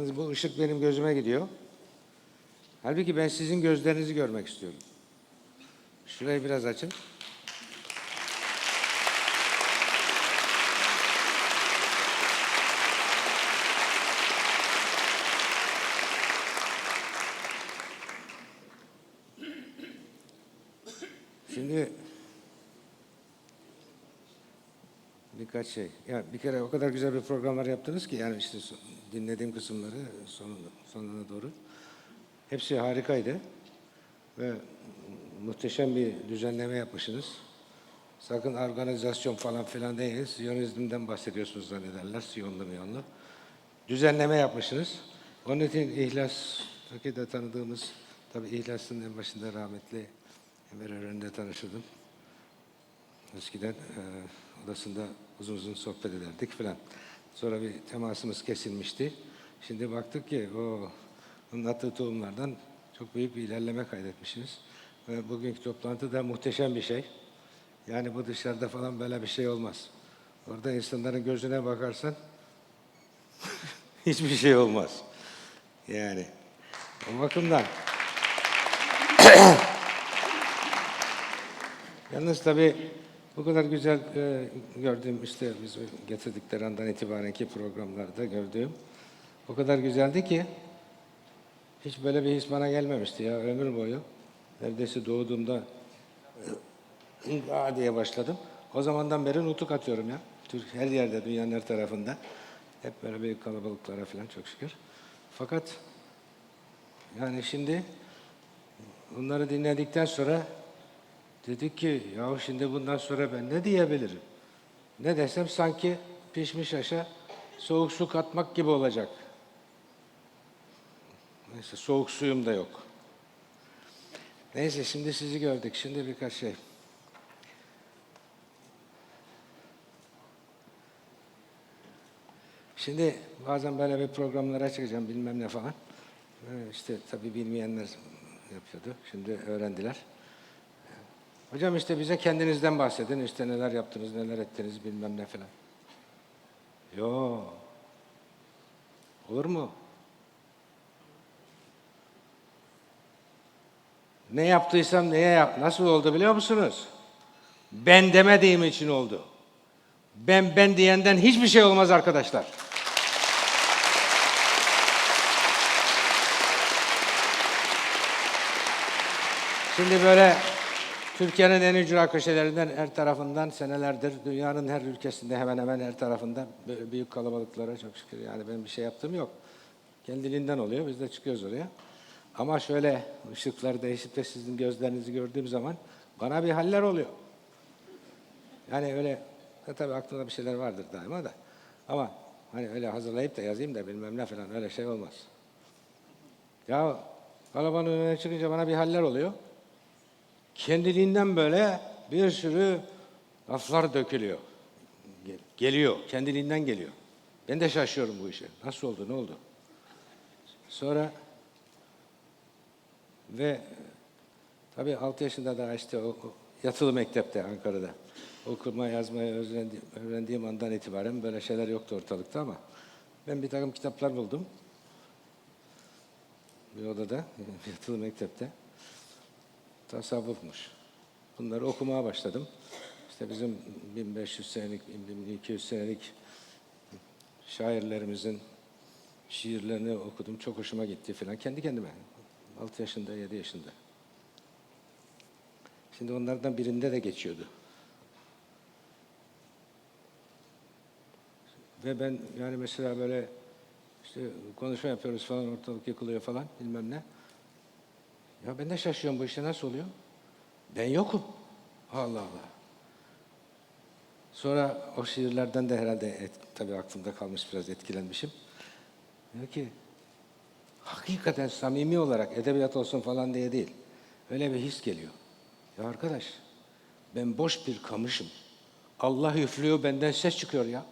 Yalnız bu ışık benim gözüme gidiyor. Halbuki ben sizin gözlerinizi görmek istiyorum. Şurayı biraz açın. Şimdi birkaç şey. Ya bir kere o kadar güzel bir programlar yaptınız ki yani işte dinlediğim kısımları sonuna, doğru. Hepsi harikaydı ve muhteşem bir düzenleme yapmışsınız. Sakın organizasyon falan filan değil, Siyonizmden bahsediyorsunuz zannederler, Siyonlu miyonlu. Düzenleme yapmışsınız. Onun için İhlas, Türkiye'de tanıdığımız, tabii İhlas'ın en başında rahmetli Emre Ören'le tanışırdım. Eskiden e, odasında uzun uzun sohbet ederdik falan. Sonra bir temasımız kesilmişti. Şimdi baktık ki o onun attığı tohumlardan çok büyük bir ilerleme kaydetmişsiniz. Ve bugünkü toplantı da muhteşem bir şey. Yani bu dışarıda falan böyle bir şey olmaz. Orada insanların gözüne bakarsan hiçbir şey olmaz. Yani o bakımdan Yalnız tabii bu kadar güzel e, gördüğüm işte biz getirdikleri andan itibarenki programlarda gördüğüm o kadar güzeldi ki hiç böyle bir his bana gelmemişti ya ömür boyu. Neredeyse doğduğumda "Aa" diye başladım. O zamandan beri nutuk atıyorum ya. Türk her yerde, dünyanın her tarafında. Hep böyle büyük kalabalıklara falan çok şükür. Fakat yani şimdi bunları dinledikten sonra dedik ki ya şimdi bundan sonra ben ne diyebilirim? Ne desem sanki pişmiş aşa soğuk su katmak gibi olacak. Neyse soğuk suyum da yok. Neyse şimdi sizi gördük. Şimdi birkaç şey. Şimdi bazen böyle bir programlara çıkacağım bilmem ne falan. Ee, İşte tabii bilmeyenler yapıyordu. Şimdi öğrendiler. Hocam işte bize kendinizden bahsedin. İşte neler yaptınız, neler ettiniz bilmem ne falan. Yo. Olur mu? Ne yaptıysam neye yap, nasıl oldu biliyor musunuz? Ben demediğim için oldu. Ben ben diyenden hiçbir şey olmaz arkadaşlar. Şimdi böyle Türkiye'nin en ücra köşelerinden her tarafından senelerdir dünyanın her ülkesinde hemen hemen her tarafında böyle büyük kalabalıklara çok şükür yani benim bir şey yaptığım yok. Kendiliğinden oluyor biz de çıkıyoruz oraya. Ama şöyle ışıklar değişip de sizin gözlerinizi gördüğüm zaman bana bir haller oluyor. Yani öyle ha, tabii aklımda bir şeyler vardır daima da. Ama hani öyle hazırlayıp da yazayım da bilmem ne falan öyle şey olmaz. Ya kalabalığın önüne çıkınca bana bir haller oluyor. Kendiliğinden böyle bir sürü laflar dökülüyor. Gel- Geliyor, kendiliğinden geliyor. Ben de şaşıyorum bu işe. Nasıl oldu, ne oldu? Sonra ve tabii 6 yaşında da işte o, o yatılı mektepte Ankara'da okuma yazmayı öğrendiğim, öğrendiğim andan itibaren böyle şeyler yoktu ortalıkta ama ben bir takım kitaplar buldum. Bir odada, yatılı mektepte tasavvufmuş. Bunları okumaya başladım. İşte bizim 1500 senelik, 1200 senelik şairlerimizin şiirlerini okudum. Çok hoşuma gitti falan. Kendi kendime. 6 yaşında, 7 yaşında. Şimdi onlardan birinde de geçiyordu. Ve ben yani mesela böyle işte konuşma yapıyoruz falan, ortalık yıkılıyor falan bilmem ne. Ya ben de şaşıyorum bu işte nasıl oluyor? Ben yokum. Allah Allah. Sonra o şiirlerden de herhalde et, tabii aklımda kalmış biraz etkilenmişim. Diyor ki hakikaten samimi olarak edebiyat olsun falan diye değil. Öyle bir his geliyor. Ya arkadaş ben boş bir kamışım. Allah üflüyor benden ses çıkıyor ya.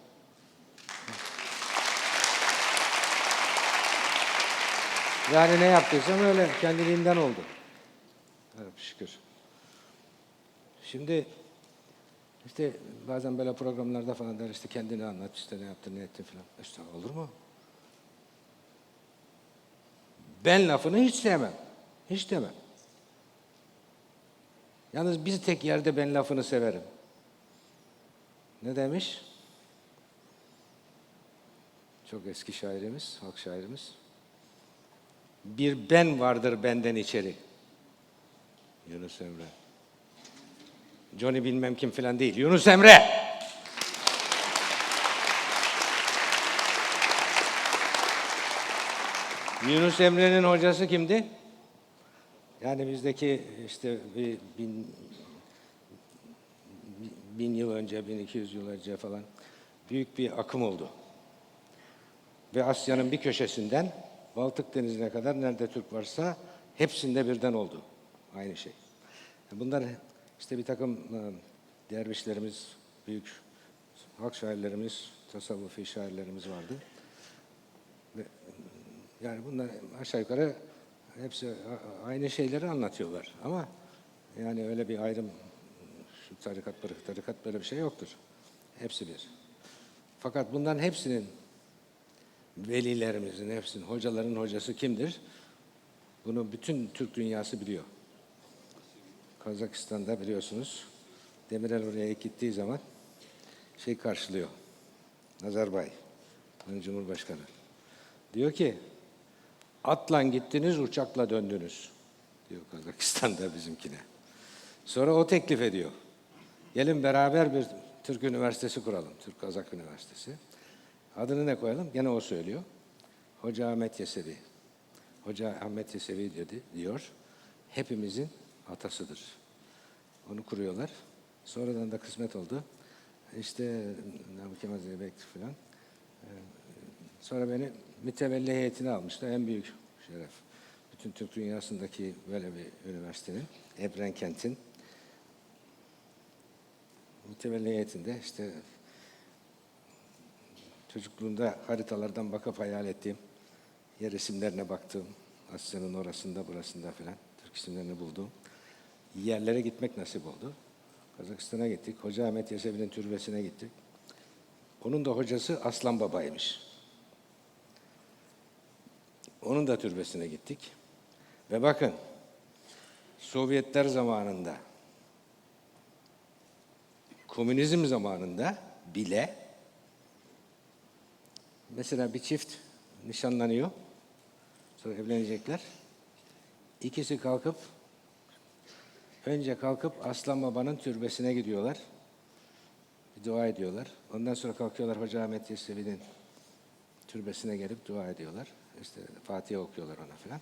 Yani ne yaptıysam öyle kendiliğinden oldu. Evet, şükür. Şimdi işte bazen böyle programlarda falan der işte kendini anlat işte ne yaptın ne ettin falan. İşte olur mu? Ben lafını hiç sevmem. Hiç demem. Yalnız bir tek yerde ben lafını severim. Ne demiş? Çok eski şairimiz, halk şairimiz. Bir ben vardır benden içeri. Yunus Emre. Johnny bilmem kim falan değil. Yunus Emre. Yunus Emre'nin hocası kimdi? Yani bizdeki işte bir bin, bin yıl önce, 1200 yıl önce falan büyük bir akım oldu. Ve Asya'nın bir köşesinden Baltık Denizi'ne kadar nerede Türk varsa hepsinde birden oldu. Aynı şey. Bunlar işte bir takım e, dervişlerimiz, büyük halk şairlerimiz, tasavvufi şairlerimiz vardı. Ve, yani bunlar aşağı yukarı hepsi aynı şeyleri anlatıyorlar. Ama yani öyle bir ayrım, şu tarikat, tarikat böyle bir şey yoktur. Hepsi bir. Fakat bunların hepsinin velilerimizin hepsinin, hocaların hocası kimdir? Bunu bütün Türk dünyası biliyor. Kazakistan'da biliyorsunuz Demirel oraya gittiği zaman şey karşılıyor. Nazarbay, Cumhurbaşkanı. Diyor ki atla gittiniz, uçakla döndünüz. Diyor Kazakistan'da bizimkine. Sonra o teklif ediyor. Gelin beraber bir Türk Üniversitesi kuralım. Türk Kazak Üniversitesi. Adını ne koyalım? Gene o söylüyor. Hoca Ahmet Yesevi. Hoca Ahmet Yesevi dedi, diyor. Hepimizin atasıdır. Onu kuruyorlar. Sonradan da kısmet oldu. İşte Namık Kemal Zeybek falan. Ee, Sonra beni mütevelli heyetine almışlar. En büyük şeref. Bütün Türk dünyasındaki böyle bir üniversitenin, Ebren Kent'in mütevelli heyetinde işte çocukluğumda haritalardan bakıp hayal ettiğim yer isimlerine baktığım, Asya'nın orasında burasında filan Türk isimlerini bulduğum yerlere gitmek nasip oldu. Kazakistan'a gittik. Hoca Ahmet Yesevi'nin türbesine gittik. Onun da hocası Aslan Baba'ymış. Onun da türbesine gittik. Ve bakın, Sovyetler zamanında, komünizm zamanında bile mesela bir çift nişanlanıyor, sonra evlenecekler. İkisi kalkıp, önce kalkıp Aslan Baba'nın türbesine gidiyorlar. Bir dua ediyorlar. Ondan sonra kalkıyorlar Hoca Ahmet Yesevi'nin türbesine gelip dua ediyorlar. İşte Fatiha okuyorlar ona filan.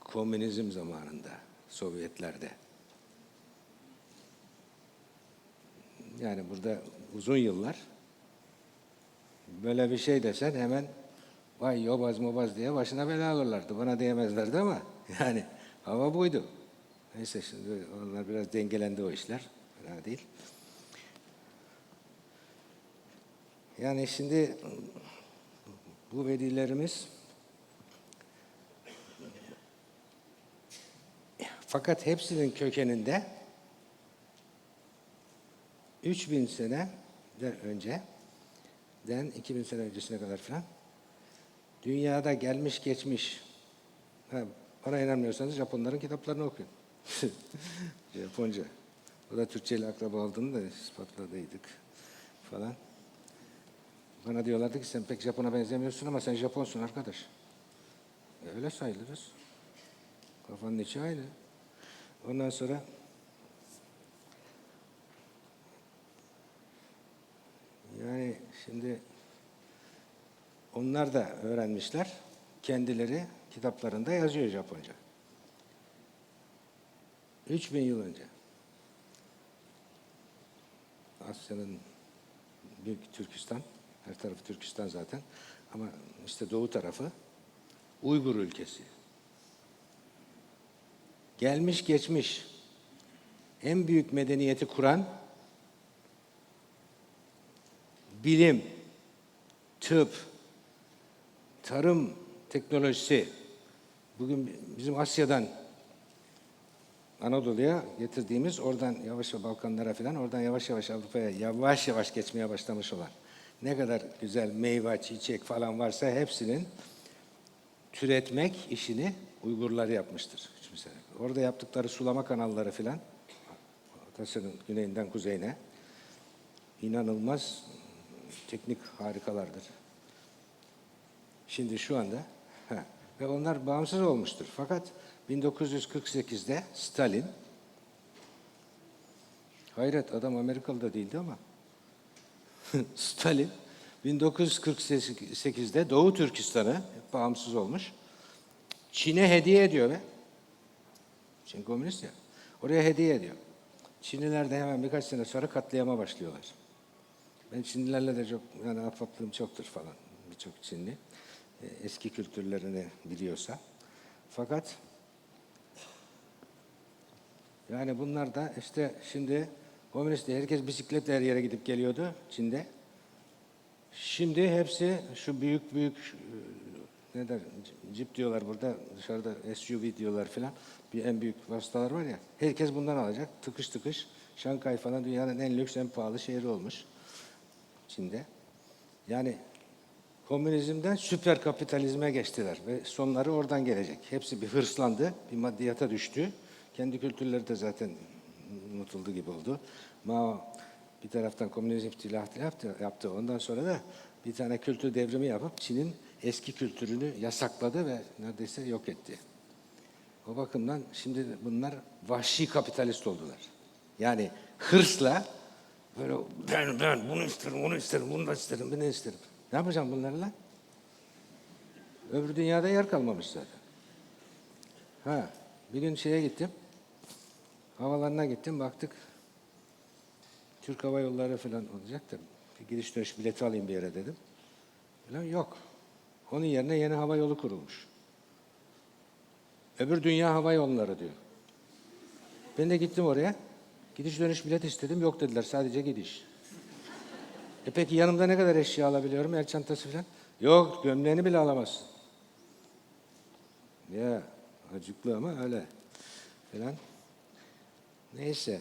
Komünizm zamanında, Sovyetlerde. Yani burada uzun yıllar böyle bir şey desen hemen vay yobaz mobaz diye başına bela alırlardı. Bana diyemezlerdi ama yani hava buydu. Neyse şimdi onlar biraz dengelendi o işler. Fena değil. Yani şimdi bu velilerimiz fakat hepsinin kökeninde 3000 sene önce den 2000 sene öncesine kadar falan dünyada gelmiş geçmiş ha, bana inanmıyorsanız Japonların kitaplarını okuyun. Japonca. O da Türkçe ile akraba olduğunu da ispatladıydık falan. Bana diyorlardı ki sen pek Japon'a benzemiyorsun ama sen Japonsun arkadaş. E, öyle sayılırız. Kafanın içi aynı. Ondan sonra yani şimdi onlar da öğrenmişler. Kendileri kitaplarında yazıyor Japonca. 3000 yıl önce. Asya'nın büyük Türkistan, her tarafı Türkistan zaten. Ama işte doğu tarafı Uygur ülkesi. Gelmiş geçmiş en büyük medeniyeti kuran bilim, tıp, tarım teknolojisi bugün bizim Asya'dan Anadolu'ya getirdiğimiz oradan yavaş yavaş Balkanlara falan oradan yavaş yavaş Avrupa'ya yavaş yavaş geçmeye başlamış olan ne kadar güzel meyve, çiçek falan varsa hepsinin türetmek işini Uygurlar yapmıştır. Sene. Orada yaptıkları sulama kanalları filan Atası'nın güneyinden kuzeyine inanılmaz teknik harikalardır. Şimdi şu anda ve onlar bağımsız olmuştur. Fakat 1948'de Stalin hayret adam Amerikalı da değildi ama Stalin 1948'de Doğu Türkistan'ı bağımsız olmuş. Çin'e hediye ediyor be. Çin komünist ya. Oraya hediye ediyor. Çinliler de hemen birkaç sene sonra katliama başlıyorlar. Ben Çinlilerle de çok yani afaplığım çoktur falan. Birçok Çinli. e, Eski kültürlerini biliyorsa. Fakat yani bunlar da işte şimdi komünist herkes bisikletle her yere gidip geliyordu Çin'de. Şimdi hepsi şu büyük büyük e, ne der cip diyorlar burada dışarıda SUV diyorlar filan. Bir en büyük vasıtalar var ya. Herkes bundan alacak. Tıkış tıkış. Şanghay falan dünyanın en lüks en pahalı şehri olmuş. Çin'de. Yani komünizmden süper kapitalizme geçtiler ve sonları oradan gelecek. Hepsi bir hırslandı, bir maddiyata düştü. Kendi kültürleri de zaten unutuldu gibi oldu. Mao bir taraftan komünizm ihtilafı yaptı, yaptı. Ondan sonra da bir tane kültür devrimi yapıp Çin'in eski kültürünü yasakladı ve neredeyse yok etti. O bakımdan şimdi bunlar vahşi kapitalist oldular. Yani hırsla böyle ben ben bunu isterim, bunu isterim, bunu da isterim, bunu isterim. Ne yapacağım bunlarla? Öbür dünyada yer kalmamış zaten. Ha, bir gün şeye gittim. Havalarına gittim, baktık. Türk Hava Yolları falan olacak da bir gidiş dönüş bileti alayım bir yere dedim. Falan yok. Onun yerine yeni hava yolu kurulmuş. Öbür dünya hava yolları diyor. Ben de gittim oraya. Gidiş dönüş bilet istedim. Yok dediler sadece gidiş. E peki yanımda ne kadar eşya alabiliyorum? El çantası falan. Yok gömleğini bile alamazsın. Ya acıklı ama öyle. Falan. Neyse.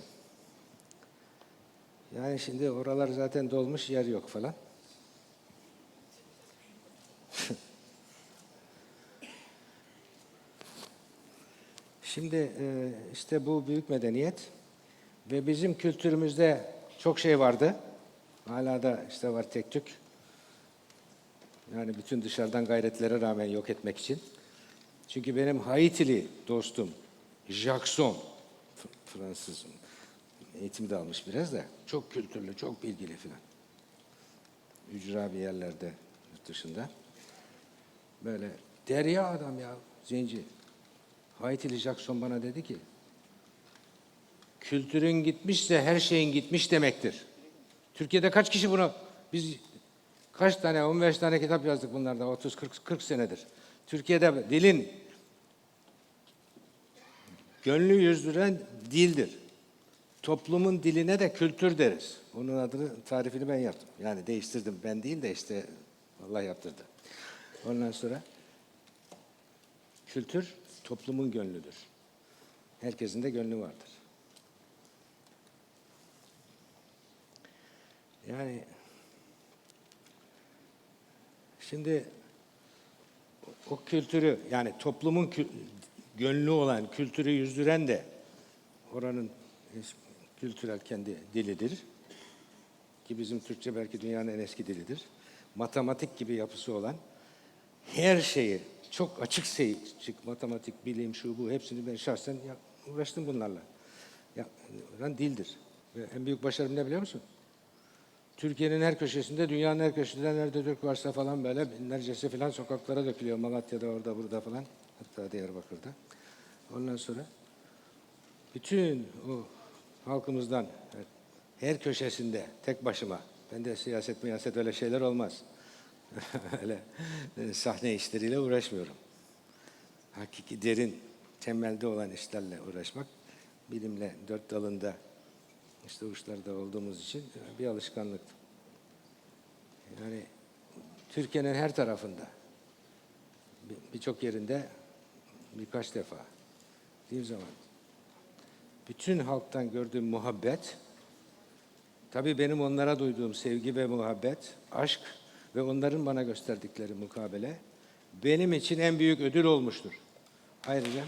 Yani şimdi oralar zaten dolmuş yer yok falan. Şimdi e, işte bu büyük medeniyet ve bizim kültürümüzde çok şey vardı. Hala da işte var tek tük. Yani bütün dışarıdan gayretlere rağmen yok etmek için. Çünkü benim Haitili dostum Jackson, Fransız eğitim de almış biraz da çok kültürlü, çok bilgili filan. Ücra bir yerlerde yurt dışında. Böyle derya adam ya, zenci. Haitili Jackson bana dedi ki, kültürün gitmişse her şeyin gitmiş demektir. Türkiye'de kaç kişi bunu, biz kaç tane, 15 tane kitap yazdık bunlarda, 30, 40, 40 senedir. Türkiye'de dilin gönlü yüzdüren dildir. Toplumun diline de kültür deriz. Onun adını, tarifini ben yaptım. Yani değiştirdim ben değil de işte Allah yaptırdı. Ondan sonra kültür toplumun gönlüdür. Herkesin de gönlü vardır. Yani şimdi o kültürü yani toplumun kü- gönlü olan kültürü yüzdüren de oranın kültürel kendi dilidir. Ki bizim Türkçe belki dünyanın en eski dilidir. Matematik gibi yapısı olan her şeyi çok açık açık matematik, bilim, şu bu hepsini ben şahsen uğraştım bunlarla. Ya, dildir. Ve en büyük başarım ne biliyor musun? Türkiye'nin her köşesinde, dünyanın her köşesinde nerede Türk varsa falan böyle binlercesi falan sokaklara dökülüyor. Malatya'da, orada, burada falan. Hatta Diyarbakır'da. Ondan sonra bütün o halkımızdan her köşesinde tek başıma, ben de siyaset miyaset öyle şeyler olmaz. öyle e, sahne işleriyle uğraşmıyorum. Hakiki derin, temelde olan işlerle uğraşmak, bilimle dört dalında işte uçlarda olduğumuz için bir alışkanlıktı. Yani Türkiye'nin her tarafında, bir- birçok yerinde birkaç defa, bir zaman bütün halktan gördüğüm muhabbet, tabii benim onlara duyduğum sevgi ve muhabbet, aşk ve onların bana gösterdikleri mukabele benim için en büyük ödül olmuştur. Ayrıca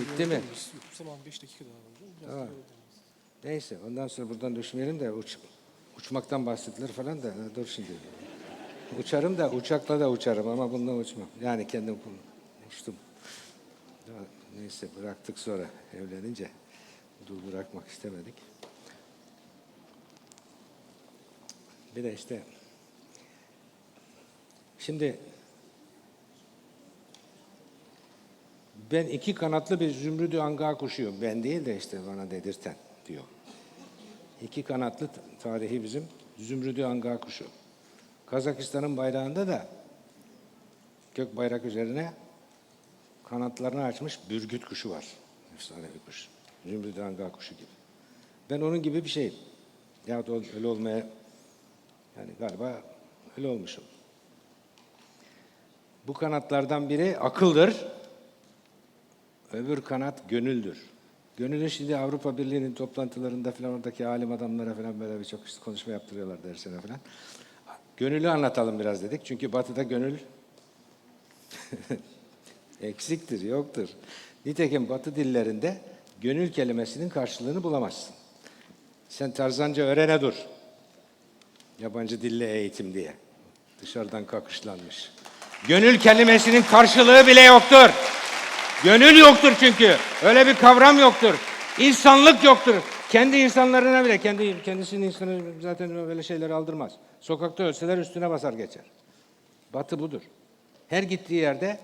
Bitti mi? Zaman 5 dakika daha. Biraz Tamam. Neyse ondan sonra buradan düşmeyelim de uç, uçmaktan bahsettiler falan da dur şimdi. Uçarım da uçakla da uçarım ama bununla uçmam. Yani kendim uçtum. Neyse bıraktık sonra evlenince. Dur bırakmak istemedik. Bir de işte şimdi ben iki kanatlı bir zümrüdü anga kuşuyum. Ben değil de işte bana dedirten diyor. İki kanatlı tarihi bizim zümrüdü anga kuşu. Kazakistan'ın bayrağında da gök bayrak üzerine kanatlarını açmış bürgüt kuşu var. Efsane bir kuş. Zümrüdü anga kuşu gibi. Ben onun gibi bir şeyim. Ya da öyle olmaya yani galiba öyle olmuşum. Bu kanatlardan biri akıldır. Öbür kanat gönüldür. Gönülün şimdi Avrupa Birliği'nin toplantılarında falan oradaki alim adamlara falan böyle birçok konuşma yaptırıyorlar dersine falan. Gönülü anlatalım biraz dedik. Çünkü batıda gönül eksiktir, yoktur. Nitekim batı dillerinde gönül kelimesinin karşılığını bulamazsın. Sen Tarzanca öğrene dur. Yabancı dille eğitim diye. Dışarıdan kakışlanmış. Gönül kelimesinin karşılığı bile yoktur. Gönül yoktur çünkü. Öyle bir kavram yoktur. İnsanlık yoktur. Kendi insanlarına bile, kendi kendisinin insanı zaten böyle şeyleri aldırmaz. Sokakta ölseler üstüne basar geçer. Batı budur. Her gittiği yerde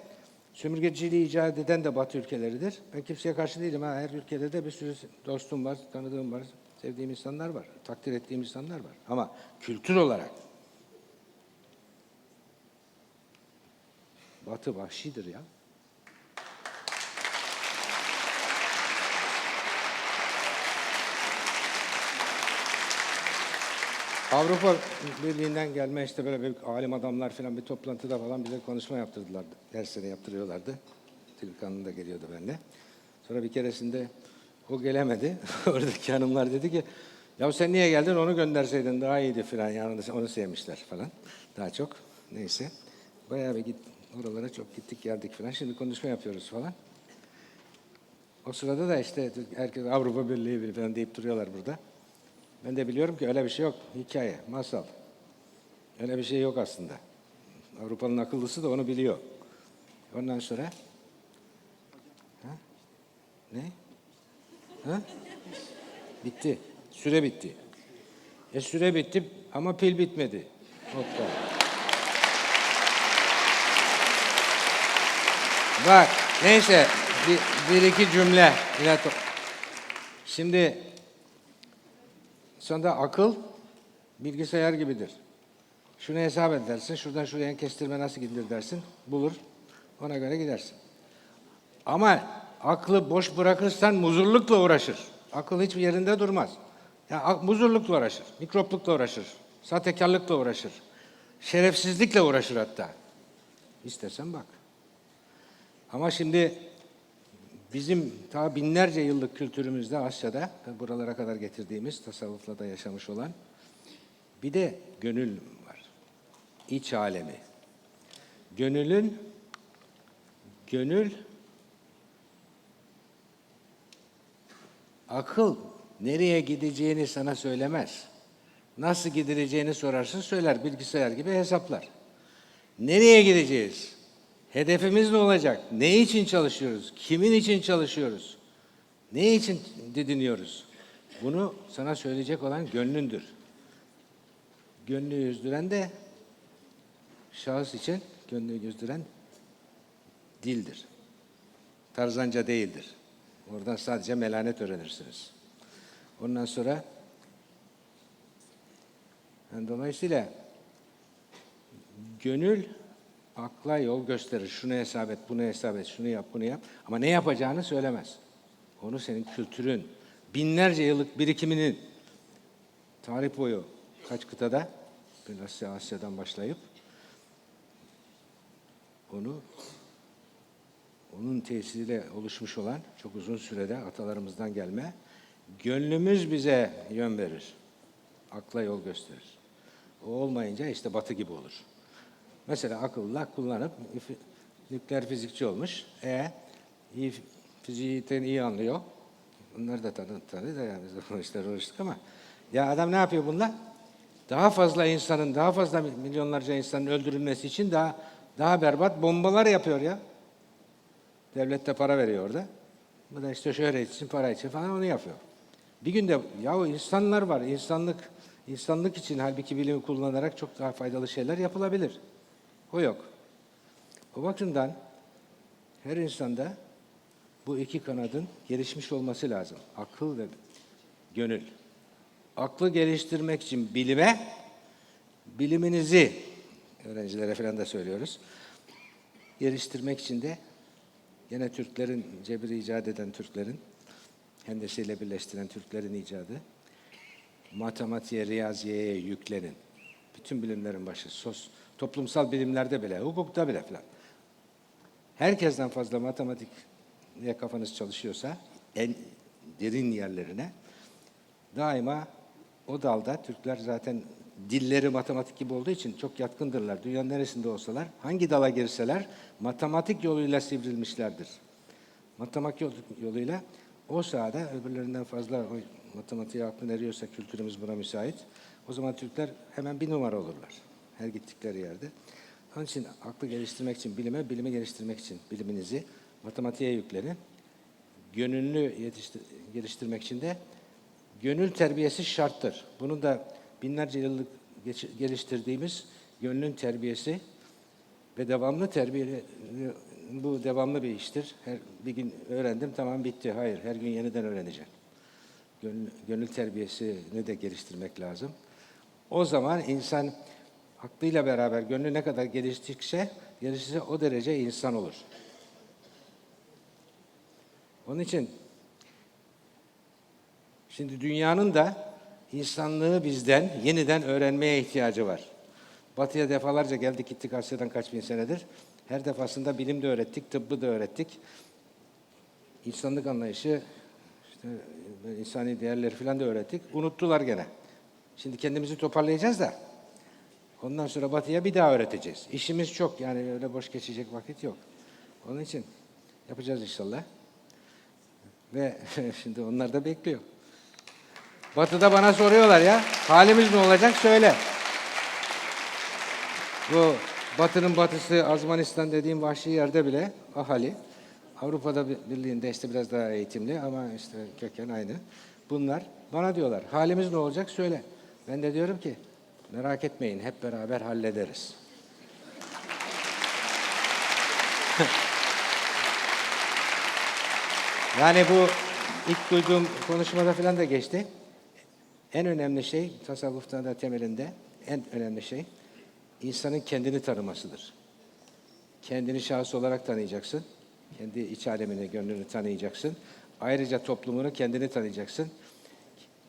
sömürgeciliği icat eden de Batı ülkeleridir. Ben kimseye karşı değilim. Ha. Her ülkede de bir sürü dostum var, tanıdığım var, sevdiğim insanlar var, takdir ettiğim insanlar var. Ama kültür olarak Batı vahşidir ya. Avrupa Birliği'nden gelme işte böyle bir alim adamlar falan bir toplantıda falan bize konuşma yaptırdılar. Dersleri yaptırıyorlardı. Tilkan'ın da geliyordu benimle. Sonra bir keresinde o gelemedi. Oradaki hanımlar dedi ki ya sen niye geldin onu gönderseydin daha iyiydi falan. Yani onu sevmişler falan. Daha çok. Neyse. Bayağı bir git, oralara çok gittik geldik falan. Şimdi konuşma yapıyoruz falan. O sırada da işte herkes Avrupa Birliği falan deyip duruyorlar burada. Ben de biliyorum ki öyle bir şey yok. Hikaye, masal. Öyle bir şey yok aslında. Avrupa'nın akıllısı da onu biliyor. Ondan sonra ha? ne? Ha? Bitti. Süre bitti. E süre bitti ama pil bitmedi. Hoppa. Bak neyse bir, bir iki cümle. Şimdi Sonunda akıl bilgisayar gibidir. Şunu hesap edersin, şuradan şuraya kestirme nasıl gidilir dersin, bulur, ona göre gidersin. Ama aklı boş bırakırsan muzurlukla uğraşır. Akıl hiçbir yerinde durmaz. Ya ak- muzurlukla uğraşır, mikroplukla uğraşır, sahtekarlıkla uğraşır, şerefsizlikle uğraşır hatta. İstersen bak. Ama şimdi Bizim ta binlerce yıllık kültürümüzde Asya'da buralara kadar getirdiğimiz tasavvufla da yaşamış olan bir de gönül var. İç alemi. Gönülün gönül akıl nereye gideceğini sana söylemez. Nasıl gidileceğini sorarsın söyler bilgisayar gibi hesaplar. Nereye gideceğiz? Hedefimiz ne olacak? Ne için çalışıyoruz? Kimin için çalışıyoruz? Ne için didiniyoruz? Bunu sana söyleyecek olan gönlündür. Gönlü yüzdüren de şahıs için gönlü yüzdüren dildir. Tarzanca değildir. Oradan sadece melanet öğrenirsiniz. Ondan sonra yani dolayısıyla gönül akla yol gösterir. Şunu hesap et, bunu hesap et, şunu yap, bunu yap. Ama ne yapacağını söylemez. Onu senin kültürün, binlerce yıllık birikiminin tarih boyu kaç kıtada, Asya, Asya'dan başlayıp onu onun tesiriyle oluşmuş olan çok uzun sürede atalarımızdan gelme gönlümüz bize yön verir. Akla yol gösterir. O olmayınca işte batı gibi olur. Mesela akılla kullanıp nükleer fizikçi olmuş. E iyi fi- fizikten iyi anlıyor. Bunları da tanı tanı da yani biz de konuştuk, konuştuk ama ya adam ne yapıyor bunlar? Daha fazla insanın, daha fazla milyonlarca insanın öldürülmesi için daha daha berbat bombalar yapıyor ya. Devlet de para veriyor orada. Bu da işte şöhret için, para için falan onu yapıyor. Bir günde ya insanlar var, insanlık insanlık için halbuki bilimi kullanarak çok daha faydalı şeyler yapılabilir. O yok. O bakımdan her insanda bu iki kanadın gelişmiş olması lazım. Akıl ve gönül. Aklı geliştirmek için bilime, biliminizi öğrencilere falan da söylüyoruz. Geliştirmek için de Yine Türklerin, cebri icat eden Türklerin, hendesiyle birleştiren Türklerin icadı, matematiğe, riyaziyeye yüklenin. Bütün bilimlerin başı, sos, toplumsal bilimlerde bile, hukukta bile falan. Herkesten fazla matematik diye kafanız çalışıyorsa, en derin yerlerine, daima o dalda Türkler zaten dilleri matematik gibi olduğu için çok yatkındırlar. Dünyanın neresinde olsalar, hangi dala girseler matematik yoluyla sivrilmişlerdir. Matematik yol- yoluyla o sahada öbürlerinden fazla matematiğe aklın eriyorsa kültürümüz buna müsait. O zaman Türkler hemen bir numara olurlar. Her gittikleri yerde. Onun için aklı geliştirmek için bilime, bilimi geliştirmek için biliminizi matematiğe yüklenin. Gönüllü geliştirmek için de Gönül terbiyesi şarttır. Bunu da binlerce yıllık geliştirdiğimiz gönlün terbiyesi ve devamlı terbiye bu devamlı bir iştir. Her bir gün öğrendim tamam bitti. Hayır, her gün yeniden öğreneceğim. Gönül, gönül terbiyesini de geliştirmek lazım. O zaman insan aklıyla beraber gönlü ne kadar geliştikçe, gelişirse o derece insan olur. Onun için Şimdi dünyanın da insanlığı bizden yeniden öğrenmeye ihtiyacı var. Batı'ya defalarca geldik gittik Asya'dan kaç bin senedir. Her defasında bilim de öğrettik, tıbbı da öğrettik. İnsanlık anlayışı, işte insani değerleri falan da öğrettik. Unuttular gene. Şimdi kendimizi toparlayacağız da ondan sonra Batı'ya bir daha öğreteceğiz. İşimiz çok yani öyle boş geçecek vakit yok. Onun için yapacağız inşallah. Ve şimdi onlar da bekliyor. Batı'da bana soruyorlar ya, halimiz ne olacak söyle. Bu Batı'nın batısı Azmanistan dediğim vahşi yerde bile ahali, Avrupa'da bir- Birliği'nde işte biraz daha eğitimli ama işte köken aynı. Bunlar bana diyorlar, halimiz ne olacak söyle. Ben de diyorum ki, merak etmeyin hep beraber hallederiz. Yani bu ilk duyduğum konuşmada falan da geçti. En önemli şey tasavvufta da temelinde en önemli şey insanın kendini tanımasıdır. Kendini şahıs olarak tanıyacaksın. Kendi iç alemini, gönlünü tanıyacaksın. Ayrıca toplumunu, kendini tanıyacaksın.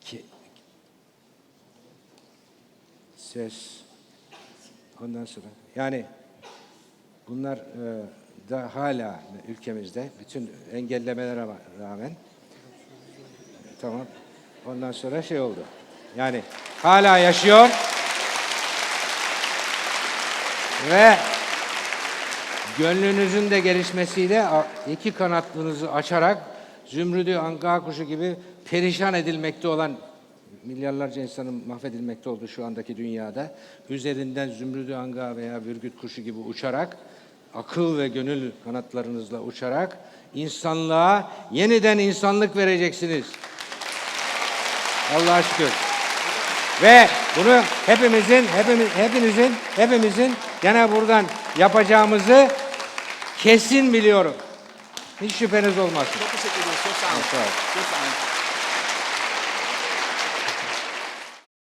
Ki, ses, ondan sonra. Yani bunlar e, da hala ülkemizde bütün engellemelere rağmen Tamam. Ondan sonra şey oldu. Yani hala yaşıyor. Ve gönlünüzün de gelişmesiyle iki kanatlınızı açarak zümrüdü anka kuşu gibi perişan edilmekte olan milyarlarca insanın mahvedilmekte olduğu şu andaki dünyada üzerinden zümrüdü anga veya bürgüt kuşu gibi uçarak akıl ve gönül kanatlarınızla uçarak insanlığa yeniden insanlık vereceksiniz. Allah'a şükür. Ve bunu hepimizin, hepimiz, hepinizin, hepimizin gene buradan yapacağımızı kesin biliyorum. Hiç şüpheniz olmasın. Çok teşekkür ediyoruz. Çok sağ olun. Sağ olun. Çok sağ olun.